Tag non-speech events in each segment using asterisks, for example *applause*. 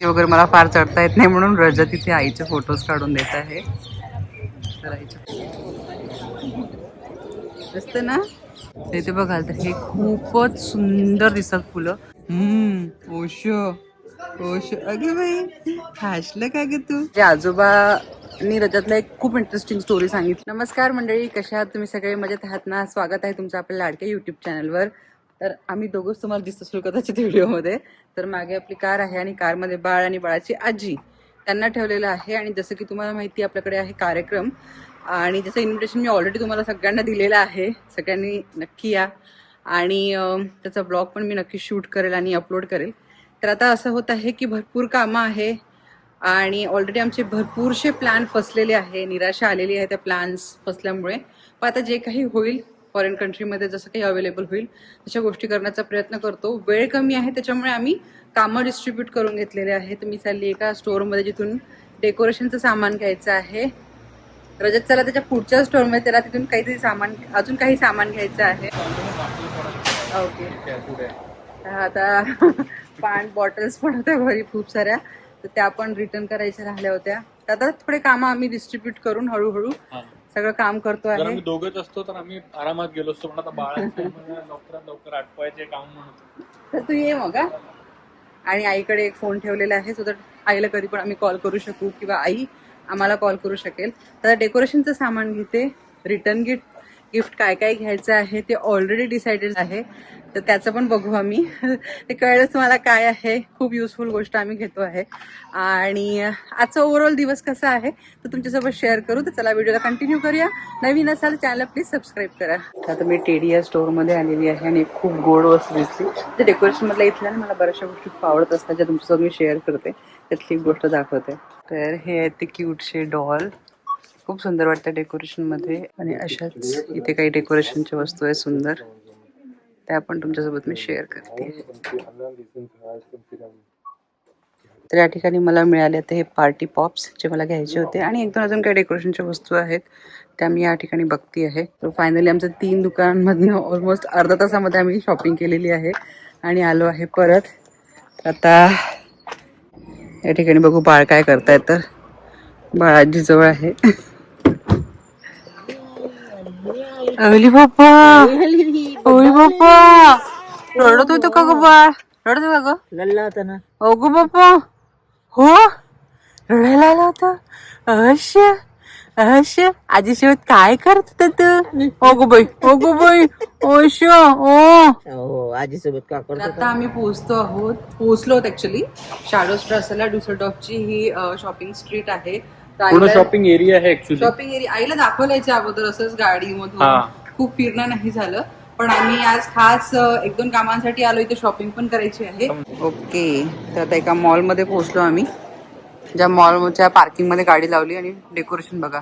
वगैरे मला फार चढता येत नाही म्हणून रजा तिथे आईचे फोटोज काढून देत आहे. तर आईचे ना? तर इथे बघाल तर हे खूपच सुंदर दिसत फुलं. हम्म ओश ओश. अगे बाई हसलं का ग तू? जे मी रजातला एक खूप इंटरेस्टिंग स्टोरी सांगितली. नमस्कार मंडळी कशा आहात तुम्ही सगळे? मजेत आहात ना? स्वागत आहे तुमचं आपल्या लाडक्या युट्यूब चॅनलवर तर आम्ही दोघंच तुम्हाला दिसत असलो कदाचित व्हिडिओमध्ये. तर मागे आपली कार आहे आणि कारमध्ये बाळ आणि बाळाची आजी त्यांना ठेवलेलं आहे. आणि जसं की तुम्हाला माहिती आहे, आपल्याकडे आहे कार्यक्रम. आणि जसं इन्व्हिटेशन मी ऑलरेडी तुम्हाला सगळ्यांना दिलेलं आहे. सगळ्यांनी नक्की या. आणि त्याचा ब्लॉग पण मी नक्की शूट करेल आणि अपलोड करेल. तर आता असं होत आहे की भरपूर कामं आहे. आणि ऑलरेडी आमचे भरपूरसे प्लॅन फसलेले आहे. निराशा आलेली आहे त्या प्लॅन्स फसल्यामुळे. पण आता जे काही होईल फॉरेन कंट्रीमध्ये जसं काही अवेलेबल होईल तशा गोष्टी करण्याचा प्रयत्न करतो. वेळ कमी आहे त्याच्यामुळे आम्ही कामं डिस्ट्रीब्यूट करून घेतलेले आहे मी चालली एका स्टोअरमध्ये जिथून डेकोरेशनचं सामान घ्यायचं आहे. रजत चला त्याच्या पुढच्या स्टोअरमध्ये त्याला तिथून काहीतरी सामान अजून काही सामान घ्यायचं आहे. ओके. आता पान बॉटल्स पण होत्या घरी खूप साऱ्या तर त्या पण रिटर्न करायच्या राहिल्या होत्या. आता थोडे कामं आम्ही डिस्ट्रीब्यूट करून हळूहळू सगळं काम करतो जर आहे आम्ही दोघच असतो तर आम्ही आरामात गेलो असतो. पण आता बाळाच्या लवकरात लवकर आटवायचे काम म्हणतो तर तू ये मग हा. आणि आईकडे एक फोन ठेवलेला आहे सो दॅट आईला कधी पण आम्ही कॉल करू शकू किंवा आई आम्हाला कॉल करू शकेल. तर डेकोरेशनचं सामान घेते रिटर्न गिफ्ट गिफ्ट काय काय घ्यायचं आहे ते ऑलरेडी डिसाइडेड आहे. तर त्याचं पण बघू आम्ही. ते कळलंच मला काय आहे. खूप युजफुल गोष्ट आम्ही घेतो आहे. आणि आजचा ओव्हरऑल दिवस कसा आहे तर तुमच्यासोबत शेअर करू. तर चला व्हिडिओला कंटिन्यू करूया. नवीन असाल चॅनल प्लीज सबस्क्राईब करा. आता मी टेडी या स्टोअरमध्ये आलेली आहे आणि खूप गोड वस्तू दिसली. ते डेकोरेशनमधल्या इथल्या ना मला बऱ्याचशा गोष्टी खूप आवडत असतात ज्या तुमच्यासोबत मी शेअर करते त्यातली एक गोष्ट दाखवते. तर हे आहेत ते क्यूटशे डॉल खूप सुंदर वाटतं डेकोरेशनमध्ये आणि अशाच इथे काही डेकोरेशनच्या वस्तू आहेत सुंदर. त्या पण तुमच्यासोबत मी शेअर करते. तर या ठिकाणी मला मिळाले आता हे पार्टी पॉप्स जे मला घ्यायचे होते आणि एक दोन अजून काही डेकोरेशनच्या वस्तू आहेत त्या मी या ठिकाणी बघती आहे. तर फायनली आमचं तीन दुकानांमधनं ऑलमोस्ट अर्धा तासामध्ये आम्ही शॉपिंग केलेली आहे आणि आलो आहे परत. आता या ठिकाणी बघू बाळ काय करतायत. तर बाळ आजीजवळ आहे. अवली बाप्पा. अवली बाप्पा. रडत होतो का ग बाळ? रडत होता ग? लल्ला होता ना. अगो बाप्पा. हो? रडायला आला होता. अश्य अश्य आजी शेवट काय करत होता तू? अगो बाई अगो बाई. ओश ओ. हो आजी सोबत का तर आता आम्ही पोहोचतो आहोत पोहोचलो आहोत ऍक्च्युली शाडो स्ट्रसला डुसलडॉफची ही शॉपिंग स्ट्रीट आहे. पूर्ण शॉपिंग एरिया आहे ऍक्च्युली शॉपिंग एरिया आईला दाखवलं याच्या अगोदर असंच गाडीमधून. खूप फिरणं नाही झालं. पण आम्ही आज खास एक दोन कामांसाठी आलो इथे. शॉपिंग पण करायची आहे. ओके. तर आता एका मॉलमध्ये पोहोचलो आम्ही. ज्या मॉलच्या पार्किंगमध्ये गाडी लावली आणि डेकोरेशन बघा.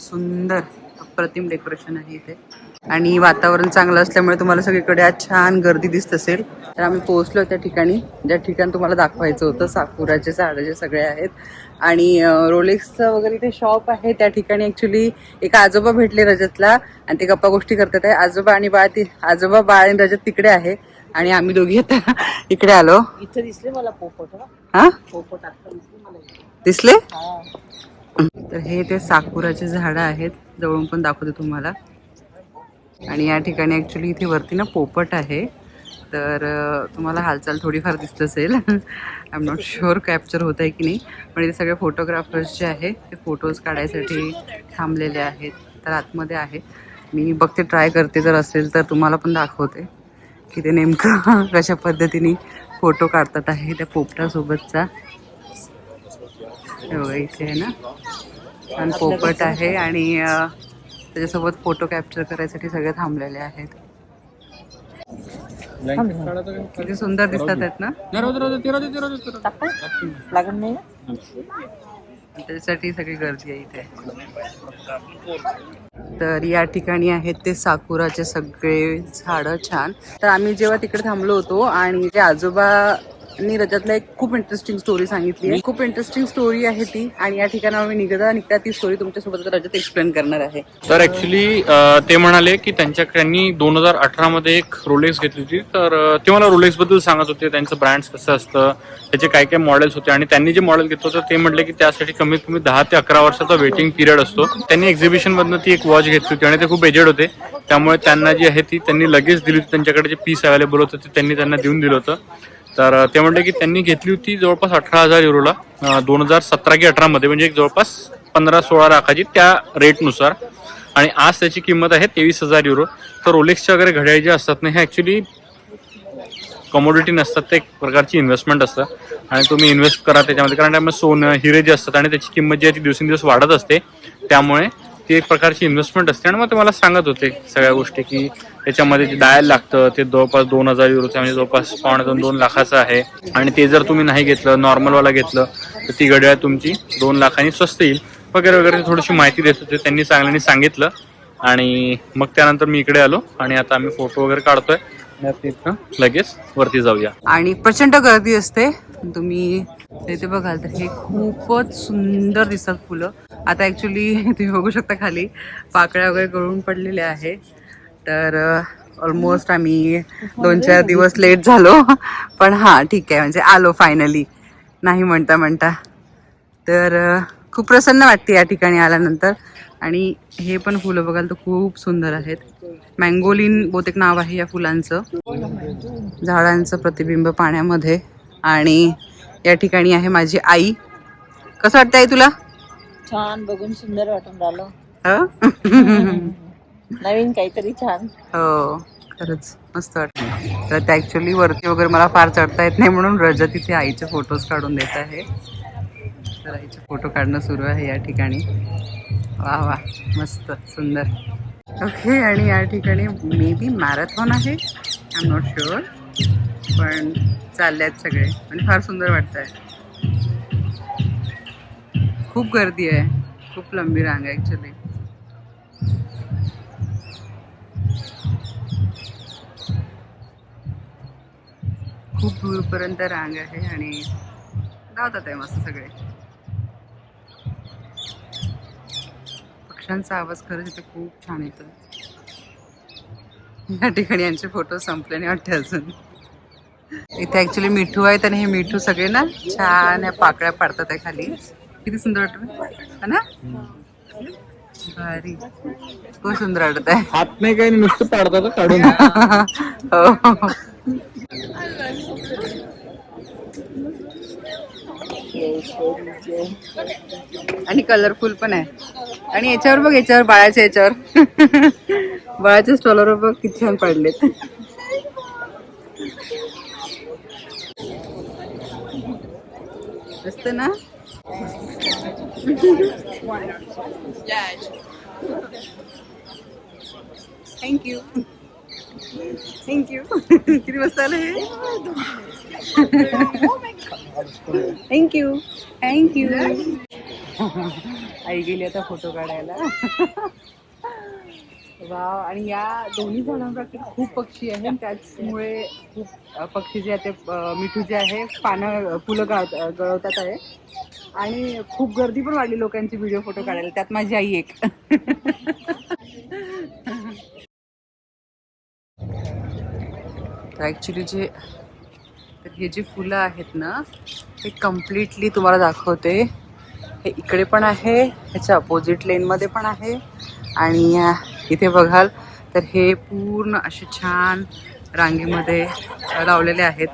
सुंदर. अप्रतिम डेकोरेशन आहे इथे. आणि वातावरण चांगलं असल्यामुळे तुम्हाला सगळीकडे आज छान गर्दी दिसत असेल. तर आम्ही पोहोचलो त्या ठिकाणी. ज्या ठिकाणी तुम्हाला दाखवायचं होतं साकुराचे झाडं जे सगळे आहेत. आणि रोलेक्सचं वगैरे इथे शॉप आहे. त्या ठिकाणी ऍक्च्युली एक आजोबा भेटले रजतला आणि ते गप्पा गोष्टी करतात आहे. आजोबा आणि बाळ ती आजोबा बाळ आणि रजत तिकडे आहे. आणि आम्ही दोघी आता इकडे आलो. इथं दिसले मला पोपट हा. पोपट आता दिसले. तर हे ते साकुराचे झाडं आहेत. जवळून पण दाखवते तुम्हाला. आणि या ठिकाणी ॲक्च्युली इथे वरती ना पोपट आहे. तर तुम्हाला हालचाल थोडीफार दिसत असेल. I am not sure capture होत आहे की नाही. पण इथे सगळे फोटोग्राफर्स जे आहे ते फोटोज काढायसाठी थांबलेले आहेत. तर आतमध्ये आहे. मी बघते ट्राय करते. जर असेल तर तुम्हाला पण दाखवते की ते नेमकं *laughs* कशा पद्धतीने फोटो काढतात आहे त्या पोपटासोबतचा. हो, इथे आहे ना. छान पोपट आहे आणि त्याच्यासोबत फोटो कॅप्चर करायसाठी सगळे थांबलेले आहेत. किती सुंदर दिसतात आहेत ना? लागत नाही त्याच्यासाठी सगळी गर्दी आहे इथे. तर या ठिकाणी आहेत ते साकुराचे सगळे झाडं छान. तर आम्ही जेव्हा तिकडे थांबलो होतो आणि जे आजोबा बाबांनी रजतला एक खूप इंटरेस्टिंग स्टोरी सांगितली आहे. खूप इंटरेस्टिंग स्टोरी आहे ती आणि या ठिकाणावर मी निघता निघता ती स्टोरी तुमच्यासोबत रजत एक्सप्लेन करणार आहे. तर ऍक्च्युली ते म्हणाले की त्यांच्या त्यांनी दोन हजार अठरा मध्ये एक रोलेक्स घेतली होती. तर ते मला रोलेक्सबद्दल सांगत होते त्यांचं ब्रँड कसं असतं त्याचे काय काय मॉडेल्स होते आणि त्यांनी जे मॉडेल घेतलं होतं ते म्हटले की त्यासाठी कमीत कमी दहा ते अकरा वर्षाचा वेटिंग पिरियड असतो. त्यांनी एक्झिबिशन मधनं ती एक वॉच घेतली होती आणि ते खूप एजेड होते. त्यामुळे त्यांना जी आहे ती त्यांनी लगेच दिली होती. त्यांच्याकडे जे पीस अवेलेबल होतं ते त्यांनी त्यांना देऊन दिलं होतं. तर ते म्हणले की त्यांनी घेतली होती जवळपास अठरा हजार युरोला दोन हजार सतरा की अठरामध्ये म्हणजे एक जवळपास पंधरा सोळा लाखाची त्या रेटनुसार आणि आज त्याची किंमत आहे तेवीस हजार युरो तर रोलेक्सच्या वगैरे घड्याळ जे असतात ना हे ॲक्च्युली कमोडिटी नसतात ते एक प्रकारची इन्व्हेस्टमेंट असतं. आणि तुम्ही इन्व्हेस्ट करा त्याच्यामध्ये. कारण त्यामुळे सोनं हिरे जे असतात आणि त्याची किंमत जी आहे ती दिवसेंदिवस वाढत असते. त्यामुळे ती एक प्रकारची इन्व्हेस्टमेंट असते. आणि मग ते मला सांगत होते सगळ्या गोष्टी की त्याच्यामध्ये जे डायल लागतं. ते जवळपास दोन हजार युरोचं म्हणजे जवळपास पावणे दोन दोन लाखाचं आहे. आणि ते जर तुम्ही नाही घेतलं नॉर्मलवाला घेतलं तर ती घड्याळ तुमची दोन लाखांनी स्वस्त येईल. वगैरे वगैरे थोडीशी माहिती देत होते. त्यांनी चांगल्याने सांगितलं. आणि मग त्यानंतर मी इकडे आलो. आणि आता आम्ही फोटो वगैरे काढतोय. आणि लगेच वरती जाऊया. आणि प्रचंड गर्दी असते. तुम्ही इथे बघाल तर हे खूपच सुंदर दिसतात फुलं. आता ऍक्च्युली *laughs* तुम्ही बघू शकता खाली पाकळ्या वगैरे गळून पडलेल्या आहे तर ऑलमोस्ट आम्ही दोन चार दिवस लेट झालो. *laughs* पण हां ठीक आहे. म्हणजे आलो फायनली नाही म्हणता म्हणता. तर खूप प्रसन्न वाटते या ठिकाणी आल्यानंतर. आणि हे पण फुलं बघाल तर खूप सुंदर आहेत. मँगोलिन बहुतेक नाव आहे या फुलांचं. झाडांचं प्रतिबिंब पाण्यामध्ये. आणि या ठिकाणी आहे माझी आई. कसं वाटतं आई तुला? छान बघून सुंदर वाटून राहिलं. हं? नवीन काहीतरी छान. हो खरंच मस्त वाटतं तर ॲक्च्युली वरती वगैरे मला फार चढता येत नाही म्हणून रजत इथे आईचे फोटोज काढून देत आहे. तर आईचे फोटो काढणं सुरू आहे या ठिकाणी. वा वा मस्त सुंदर. ओके आणि या ठिकाणी मे बी मॅरेथॉन आहे. आय एम नॉट शुअर पण चालले आहेत सगळे. आणि फार सुंदर वाटत आहे खूप गर्दी आहे. खूप लंबी रांग आहे ॲक्च्युली खूप दूरपर्यंत रांग आहे आणि धावतात आहे मस्त सगळे. पक्ष्यांचा आवाज खरंच इथे खूप छान येतो या ठिकाणी यांचे फोटो संपले नाही वाटते अजून. इथे ऍक्च्युली मिठू आहेत आणि हे मिठू सगळे ना छान या पाकळ्या पाडतात आहे खाली. किती सुंदर वाटत ना? भारी. खूप सुंदर वाटत आहे. हात नाही काही नुसतं पाडतात काढून. *laughs* हो. आणि कलरफुल पण आहे. आणि याच्यावर बघ याच्यावर बाळाच्या याच्यावर. *laughs* बाळाच्या स्टॉलवर बघ किती छान पडलेत. मस्त ना? थँक्यू थँक्यू किती मस्त आलं हे. थँक्यू थँक्यू आई गेली आता फोटो काढायला. वाव आणि या दोन्ही झाडांवरती खूप पक्षी आहे त्याचमुळे खूप पक्षी जे आहे ते मिठू जे आहे पानं फुलं गळत गळवतात आहे. आणि खूप गर्दी पण वाढली लोकांची व्हिडिओ फोटो काढायला. त्यात माझी आई एक. तर ॲक्च्युली जे तर हे जे फुलं आहेत ना ते कम्प्लिटली तुम्हाला दाखवते. हे इकडे पण आहे ह्याच्या अपोजिट लेनमध्ये पण आहे. आणि इथे बघाल तर हे पूर्ण असे छान रांगेमध्ये लावलेले आहेत.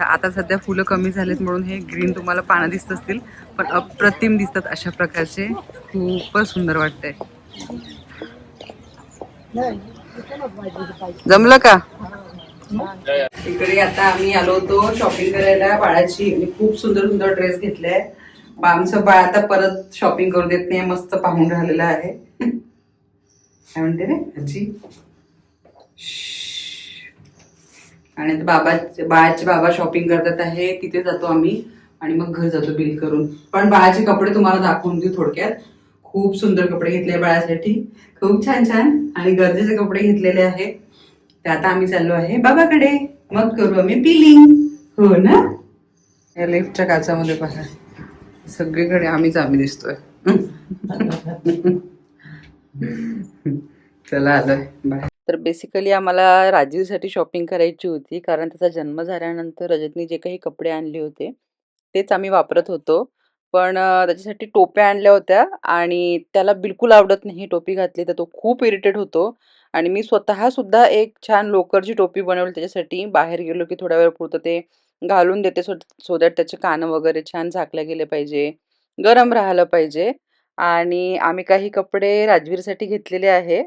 आता सध्या फुलं कमी झालेत म्हणून हे ग्रीन तुम्हाला पानं दिसत असतील पण अप्रतिम दिसतात अशा प्रकारचे. खूपच सुंदर वाटतंय. जमलं का? इकडे आता आम्ही आलो होतो शॉपिंग करायला बाळाची. आणि खूप सुंदर सुंदर ड्रेस घेतलाय. बा- आमचं बाळ आता परत शॉपिंग करू देत नाही मस्त पाहून राहिलेलं आहे. काय म्हणते रे आजी? आणि बाबा बाळाचे बाबा शॉपिंग करतात आहे तिथे जातो आम्ही आणि मग घर जातो बिल करून. पण बाळाचे कपडे तुम्हाला दाखवून देऊ थोडक्यात. खूप सुंदर कपडे घेतले बाळासाठी. खूप छान छान आणि गरजेचे कपडे घेतलेले आहे ते आता आम्ही चाललो आहे बाबाकडे. मग करू आम्ही बिलिंग हो ना? या लेफ्टच्या काचामध्ये पहा. सगळीकडे आम्हीच आम्ही दिसतोय. *laughs* चला आलोय. बाय तर बेसिकली आम्हाला राजीवसाठी शॉपिंग करायची होती. कारण त्याचा जन्म झाल्यानंतर रजतनी जे काही कपडे आणले होते तेच आम्ही वापरत होतो. पण त्याच्यासाठी टोप्या आणल्या होत्या आणि त्याला बिलकुल आवडत नाही टोपी घातली तर तो खूप इरिटेट होतो. आणि मी स्वतः सुद्धा एक छान लोकरची टोपी बनवली त्याच्यासाठी. बाहेर गेलो की थोड्या वेळ पुरतं ते घालून देते सो सो दॅट त्याचे कान वगैरे छान झाकले गेले पाहिजे गरम राहिलं पाहिजे. आणि आम्ही काही कपडे राजवीरसाठी घेतलेले आहे.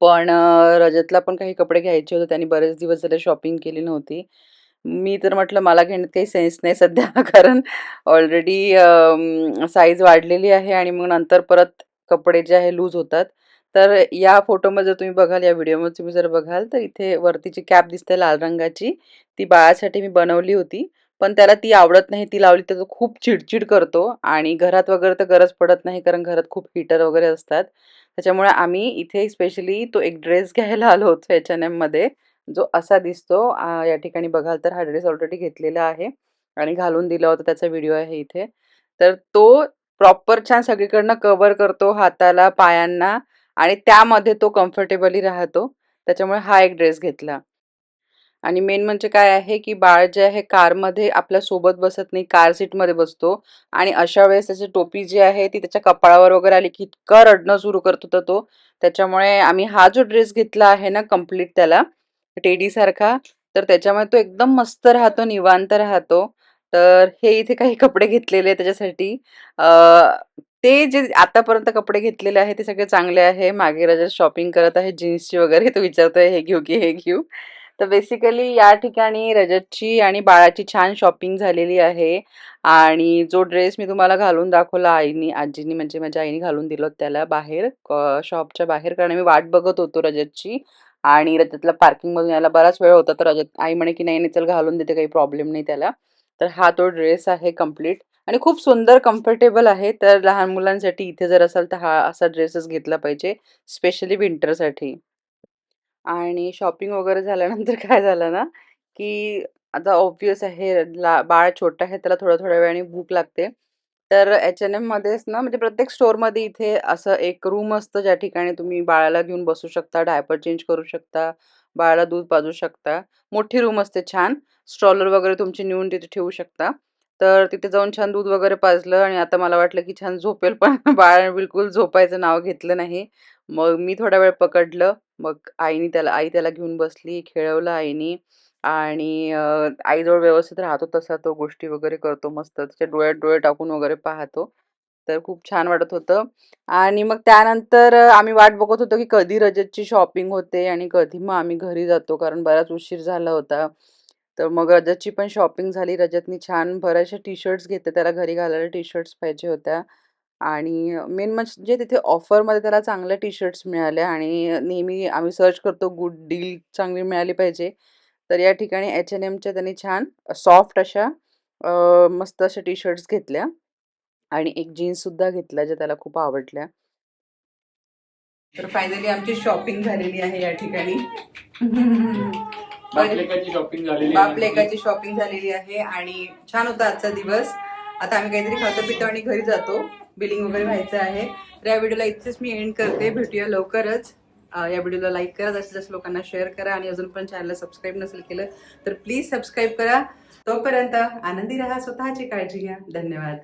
पण अ, रजतला पण काही कपडे घ्यायचे होते. त्याने बरेच दिवस झाले शॉपिंग केली नव्हती. मी तर म्हटलं मला घेण्यात काही सेन्स नाही सध्या *laughs* कारण ऑलरेडी अं, साईज वाढलेली आहे आणि मग नंतर परत कपडे जे आहे लूज होतात. तर या फोटोमध्ये जर तुम्ही बघाल, या व्हिडिओमध्ये तुम्ही जर बघाल, तर इथे वरतीची कॅप दिसते लाल रंगाची. ती बाळासाठी मी बनवली होती. पण त्याला ती आवडत नाही. ती लावली तर तो खूप चिडचिड करतो आणि घरात वगैरे तर गरज पडत नाही कारण घरात खूप हीटर वगैरे असतात. त्याच्यामुळे आम्ही इथे स्पेशली तो एक ड्रेस घ्यायला आलो होतो H&M एच एन एममध्ये जो असा दिसतो. या ठिकाणी बघाल तर हा ड्रेस ऑलरेडी घेतलेला आहे आणि घालून दिला होता त्याचा व्हिडिओ आहे इथे. तर तो प्रॉपर छान सगळीकडनं कव्हर करतो हाताला, पायांना आणि त्यामध्ये तो कम्फर्टेबली राहतो. त्याच्यामुळे हा एक ड्रेस घेतला. आणि मेन म्हणजे काय आहे, की बाळ जे आहे कारमध्ये आपल्यासोबत बसत नाही, कार सीटमध्ये बसतो आणि अशा वेळेस त्याची टोपी जी आहे ती त्याच्या कपाळावर वगैरे आली, की इतकं रडणं सुरू करत होता तो. त्याच्यामुळे आम्ही हा जो ड्रेस घेतला आहे ना कंप्लीट त्याला टेडीसारखा, तर त्याच्यामुळे तो एकदम मस्त राहतो, निवांत राहतो. तर हे इथे काही कपडे घेतलेले त्याच्यासाठी. ते जे आतापर्यंत कपडे घेतलेले आहेत ते सगळे चांगले आहे. मागे राजा शॉपिंग करत आहे जीन्सची वगैरे. तो विचारतोय हे घेऊ की हे घेऊ? तर बेसिकली या ठिकाणी रजतची आणि बाळाची छान शॉपिंग झालेली आहे. आणि जो ड्रेस मी तुम्हाला घालून दाखवला आईनी आजीनी म्हणजे माझ्या आईने घालून दिलं त्याला बाहेर शॉपच्या बाहेर कारण मी वाट बघत होतो रजतची. आणि रजतला पार्किंगमधून यायला बराच वेळ होता तर रजत आई म्हणे की नाही नाही चल घालून देते काही प्रॉब्लेम नाही त्याला. तर हा तो ड्रेस आहे कंप्लीट आणि खूप सुंदर कम्फर्टेबल आहे. तर लहान मुलांसाठी इथे जर असाल तर हा असा ड्रेसच घेतला पाहिजे स्पेशली विंटरसाठी आणि शॉपिंग वगैरे झाल्यानंतर *laughs* काय झालं ना, की आता ऑब्व्हियस आहे ला बाळ छोटं आहे त्याला थोड्या-थोड्या वेळाने भूक लागते. तर H&Mमध्येच ना म्हणजे प्रत्येक स्टोअरमध्ये इथे असं एक रूम असतं ज्या ठिकाणी तुम्ही बाळाला घेऊन बसू शकता, डायपर चेंज करू शकता, बाळाला दूध पाजू शकता. मोठी रूम असते छान. स्ट्रॉलर वगैरे तुमची नेऊन तिथे ठेवू शकता. तर तिथे जाऊन छान दूध वगैरे पाजलं आणि आता मला वाटलं की छान झोपेल पण *laughs* बाळाने बिलकुल झोपायचं नाव घेतलं नाही. मग मी थोडा वेळ पकडलं. मग आईनी त्याला आई त्याला घेऊन बसली, खेळवलं आईनी आणि अ, आईजवळ व्यवस्थित राहतो तसा तो गोष्टी वगैरे करतो मस्त. त्याच्या डोळ्यात डोळे टाकून वगैरे पाहतो. तर खूप छान वाटत होतं आणि मग त्यानंतर अ, आम्ही वाट बघत होतो की कधी रजतची शॉपिंग होते आणि कधी मग आम्ही घरी जातो कारण बराच उशीर झाला होता. तर मग रजतची पण शॉपिंग झाली. रजतनी छान बऱ्याचशा टी-शर्ट्स घेतल्या. त्याला घरी घालायला टी-शर्ट्स पाहिजे होत्या आणि मेन म्हणजे तिथे ऑफरमध्ये त्याला चांगल्या टी-शर्ट्स मिळाल्या आणि नेहमी आम्ही सर्च करतो गुड डील चांगली मिळाली पाहिजे. तर या ठिकाणी H&Mच्या त्यांनी छान सॉफ्ट अशा अ, मस्त अशा टी-शर्ट्स घेतल्या आणि एक जीन्ससुद्धा घेतल्या ज्या त्याला खूप आवडल्या. तर फायनली आमची शॉपिंग झालेली आहे या ठिकाणी. बापलेकाची झालेली शॉपिंग झालेली आहे आणि छान होता आजचा दिवस आता आम्ही काहीतरी खातो पितो आणि घरी जातो बिलिंग वगैरे व्हायचं आहे. तर या व्हिडिओला इथेच मी एंड करते. भेटूया लवकरच. या व्हिडिओला लाईक करा. जास्तीत जास्त लोकांना शेअर करा. आणि अजून पण चॅनलला सबस्क्राईब नसेल केलं तर प्लीज सबस्क्राईब करा. तोपर्यंत आनंदी राहा. स्वतःची काळजी घ्या. धन्यवाद.